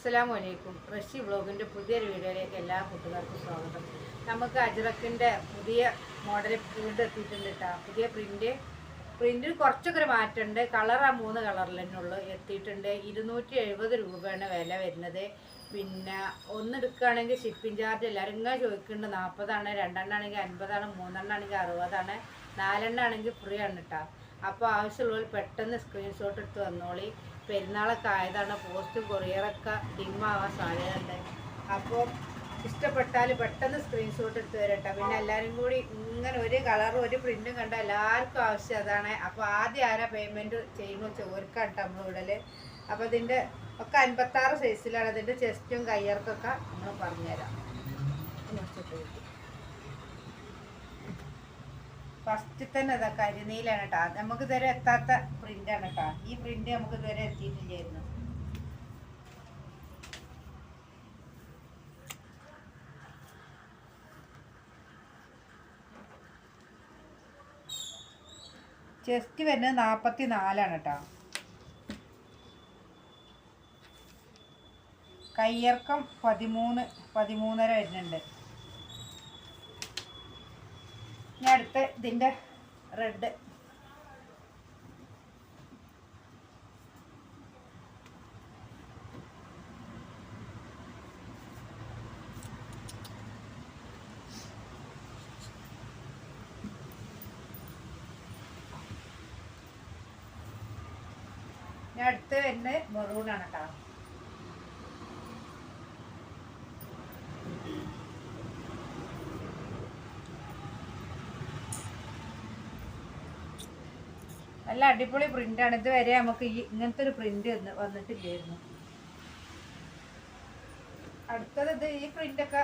അസ്സലാമു വലൈക്കും റഷി വ്ളോഗിന്റെ പുതിയൊരു വീഡിയോയിലേക്ക് എല്ലാ കൂട്ടുകാർക്കും സ്വാഗതം. നമുക്ക് അജ്രക്കിന്റെ പുതിയ മോഡൽ പ്രിന്റ് എത്തിയിട്ടുണ്ട് കേട്ടോ പുതിയ പ്രിന്റ് പ്രിന്റിൽ കുറച്ചൊക്കെ ഒരു മാറ്റമുണ്ട്. കളർ ആ മൂന്ന് കളറിൽ തന്നെ ഉള്ളൂ. എത്തിയിട്ടുണ്ട്. ഇരുന്നൂറ്റി എഴുപത് രൂപയാണ് വില വരുന്നത്. പിന്നെ ഒന്നെടുക്കുകയാണെങ്കിൽ ഷിപ്പിംഗ് ചാർജ് എല്ലാവരും ഇങ്ങനെ ചോദിക്കുന്നുണ്ട്. നാൽപ്പതാണ് രണ്ടെണ്ണാണെങ്കിൽ അൻപതാണ് മൂന്നെണ്ണാണെങ്കിൽ അറുപതാണ് നാലെണ്ണം ആണെങ്കിൽ ഫ്രീ ആണ് കേട്ടോ അപ്പോൾ ആവശ്യമുള്ളവർ പെട്ടെന്ന് സ്ക്രീൻഷോട്ട് എടുത്ത് വന്നോളി. പെരുന്നാളൊക്കെ ആയതാണ് പോസ്റ്റും കൊറിയറൊക്കെ ഡിമ്മാവാൻ സാധ്യതയുണ്ട്. അപ്പോൾ ഇഷ്ടപ്പെട്ടാൽ പെട്ടെന്ന് സ്ക്രീൻഷോട്ട് എടുത്ത് തരട്ടെ. പിന്നെ എല്ലാവരും കൂടി ഇങ്ങനെ ഒരു കളറും ഒരു പ്രിന്റും കണ്ട എല്ലാവർക്കും ആവശ്യം അതാണ്. അപ്പോൾ ആദ്യം ആരാ പേയ്മെന്റ് ചെയ്യുമ്പോൾ ചോർക്കാണ് നമ്മൾ ഇവിടെ അപ്പോൾ ഇതിന്റെ ഒക്കെ അൻപത്താറ് സൈസിലാണ് ഇതിന്റെ ചെസ്റ്റും കയ്യർക്കൊക്കെ നമ്മൾ പറഞ്ഞുതരാം. ഫസ്റ്റ് തന്നെ അതാ കരിനീലാണ് കേട്ടോ നമുക്ക് ഇതുവരെ എത്താത്ത പ്രിന്റാണ് കേട്ടോ ഈ പ്രിന്റ് നമുക്ക് ഇതുവരെ എത്തിയിട്ടില്ലായിരുന്നു. ചെസ്റ്റ് വരുന്നത് നാൽപ്പത്തി നാലാണ് കേട്ടോ കയ്യിറക്കം പതിമൂന്ന് പതിമൂന്നര വരുന്നുണ്ട്. അടുത്ത ഇതിന്റെ റെഡ് അടുത്ത് വരുന്നത് ആണ് കേട്ടോ. നല്ല അടിപൊളി പ്രിന്റാണ്. ഇതുവരെ നമുക്ക് ഈ ഇങ്ങനത്തെ ഒരു പ്രിന്റ് വന്നിട്ടില്ലായിരുന്നു. അടുത്തത് ഇത് ഈ പ്രിന്റൊക്കെ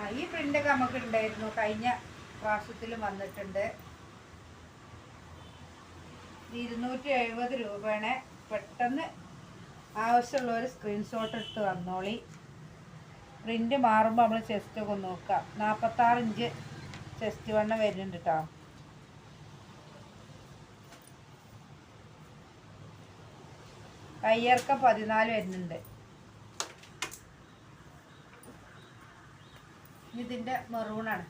ആ ഈ പ്രിന്റൊക്കെ നമുക്ക് ഉണ്ടായിരുന്നു കഴിഞ്ഞ പ്രാവശ്യത്തിലും വന്നിട്ടുണ്ട്. ഇരുന്നൂറ്റി എഴുപത് രൂപയാണ്. പെട്ടെന്ന് ആവശ്യമുള്ള ഒരു സ്ക്രീൻഷോട്ട് എടുത്ത് വന്നോളി. പ്രിന്റ് മാറുമ്പോൾ നമ്മൾ ചെസ്റ്റ് ഒക്കെ നോക്കാം. നാൽപ്പത്താറ് ഇഞ്ച് ചെസ്റ്റ് വണ്ണം വരുന്നുണ്ട് കേട്ടോ കയ്യിറക്കം പതിനാല് വരുന്നുണ്ട്. ഇതിന്റെ മെറൂണാണ്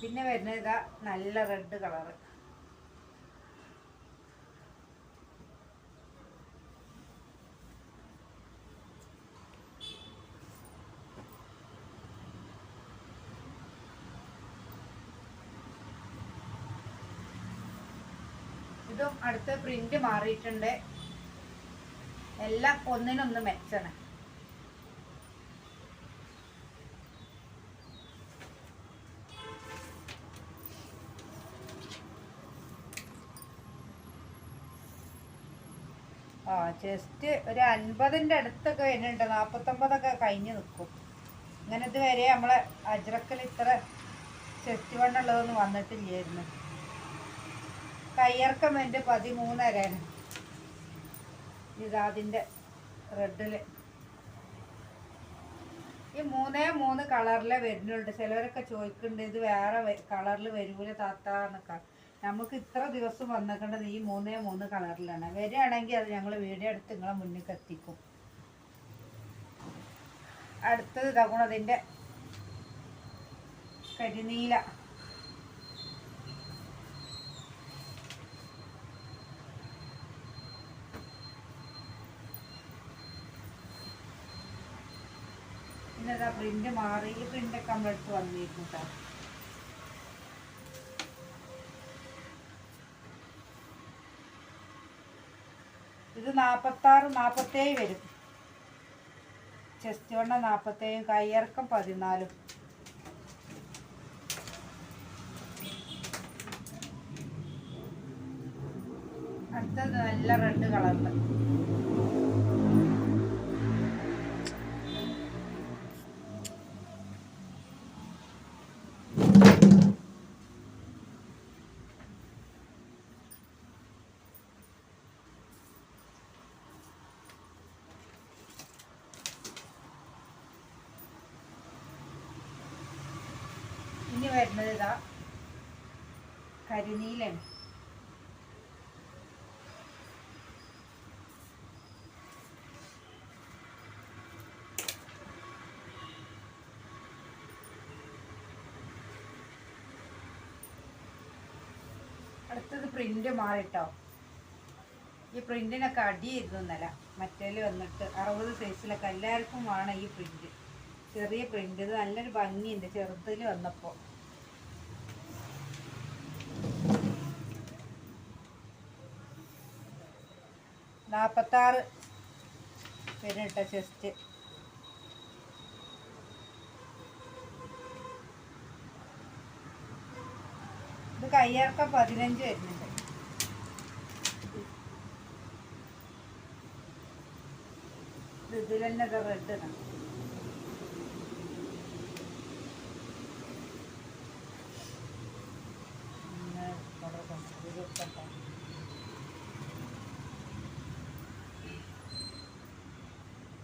പിന്നെ വരുന്നത് ഇതാ നല്ല റെഡ് കളറ് ഇതും അടുത്ത പ്രിന്റ് മാറിയിട്ടുണ്ട്. എല്ലാം ഒന്നിനൊന്ന് മെച്ചാണ് ആ ജസ്റ്റ് ഒരു അൻപതിന്റെ അടുത്തൊക്കെ വരുന്നുണ്ട്. നാൽപ്പത്തൊമ്പതൊക്കെ കഴിഞ്ഞ് നിൽക്കും ഇങ്ങനെ ഇതുവരെ നമ്മളെ അജ്രക്കൽ ഇത്ര ചെസ്റ്റ് വണ്ണുള്ളതൊന്നും വന്നിട്ടില്ലായിരുന്നു. കയ്യിറക്കം വേണ്ടി പതിമൂന്നരയാണ്. ഇതാതിന്റെ റെഡിൽ. ഈ മൂന്നേ മൂന്ന് കളറിലെ വരുന്നുണ്ട് ചിലവരൊക്കെ ചോദിക്കുന്നുണ്ട് ഇത് വേറെ കളറിൽ വരൂല താത്ത എന്നൊക്കെ. നമുക്ക് ഇത്ര ദിവസം വന്നിക്കേണ്ടത് ഈ മൂന്നേ മൂന്ന് കളറിലാണ്. വരികയാണെങ്കിൽ അത് ഞങ്ങൾ വീഡിയോ എടുത്ത് നിങ്ങളെ മുന്നിൽ എത്തിക്കും അടുത്തത് ഇതാക്കണം കരിനീല. പിന്നെ ഇതാ പ്രിന്റ് മാറി ഈ പ്രിന്റൊക്കെ നമ്മളെടുത്ത് വന്നിരുന്നു കേട്ടോ ഇത് നാൽപ്പത്താറ് നാൽപ്പത്തേഴ് വരും. ചെസ്റ്റ് വണ്ണ നാൽപ്പത്തേഴും കയ്യിറക്കം പതിനാലും. അടുത്തത് നല്ല റെഡ് കളറിൽ വരുന്നത് ഇതാ. കരിനീലാണ് അടുത്തത് പ്രിന്റ് മാറിട്ടോ. ഈ പ്രിന്റിനൊക്കെ അടിയായിരുന്നു ഇന്നലെ. മറ്റേൽ വന്നിട്ട് അറുപത് സൈസിലൊക്കെ എല്ലാവർക്കും വേണം ഈ പ്രിന്റ്. ചെറിയ പ്രിന്റ്. ഇത് നല്ലൊരു ഭംഗിയുണ്ട്. ചെറുതിൽ വന്നപ്പോൾ നാൽപ്പത്താറ് പേരിട്ട ചെസ്റ്റ് ഇത് കയ്യിറക്കം പതിനഞ്ച് വരുന്നുണ്ട്. ഇത് ഇതിൽ തന്നെ റെഡ് ഇടണം ഒന്ന് colour കൊണ്ട് ഇത് വെക്കട്ടെ.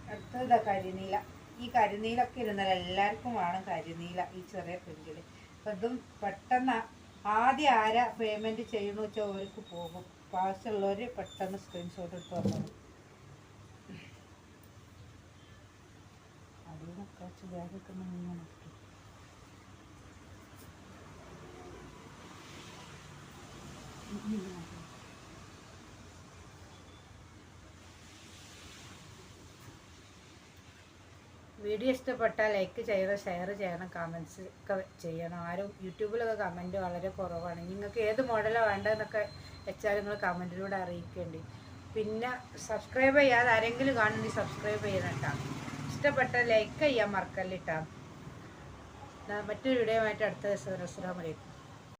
അടുത്തത് ഇതാ കരിനീല. ഈ കരിനീലൊക്കെ ഇരുന്നാൽ എല്ലാവർക്കും വേണം കരിനീല ഈ ചെറിയ പ്രിന്റിൽ അപ്പം ഇതും പെട്ടെന്ന് ആദ്യം ആരാ പേയ്മെന്റ് ചെയ്യണമെന്ന് വെച്ചാൽ അവർക്ക് പോകും. പാസ്റ്റുള്ളവർ പെട്ടെന്ന് സ്ക്രീൻഷോട്ട് എടുത്ത് വന്നത് അതിൽ നിന്നൊക്കെ. വീഡിയോ ഇഷ്ടപ്പെട്ടാൽ ലൈക്ക് ചെയ്യണം ഷെയർ ചെയ്യണം കമൻസ് ഒക്കെ ചെയ്യണം. ആരും യൂട്യൂബിലൊക്കെ കമന്റ് വളരെ കുറവാണ്. നിങ്ങൾക്ക് ഏത് മോഡലാണ് വേണ്ടതെന്നൊക്കെ വെച്ചാൽ നിങ്ങൾ കമന്റിലൂടെ അറിയിക്കേണ്ടി. പിന്നെ സബ്സ്ക്രൈബ് ചെയ്യാതെ ആരെങ്കിലും കാണുന്നെങ്കിൽ സബ്സ്ക്രൈബ് ചെയ്യണം കേട്ടോ. ഇഷ്ടപ്പെട്ടാൽ ലൈക്ക് ചെയ്യാൻ മറക്കല്ലിട്ടാ മറ്റൊരു വീഡിയോ ആയിട്ട് അടുത്ത ദിവസം അസ്സലാമലൈക്കും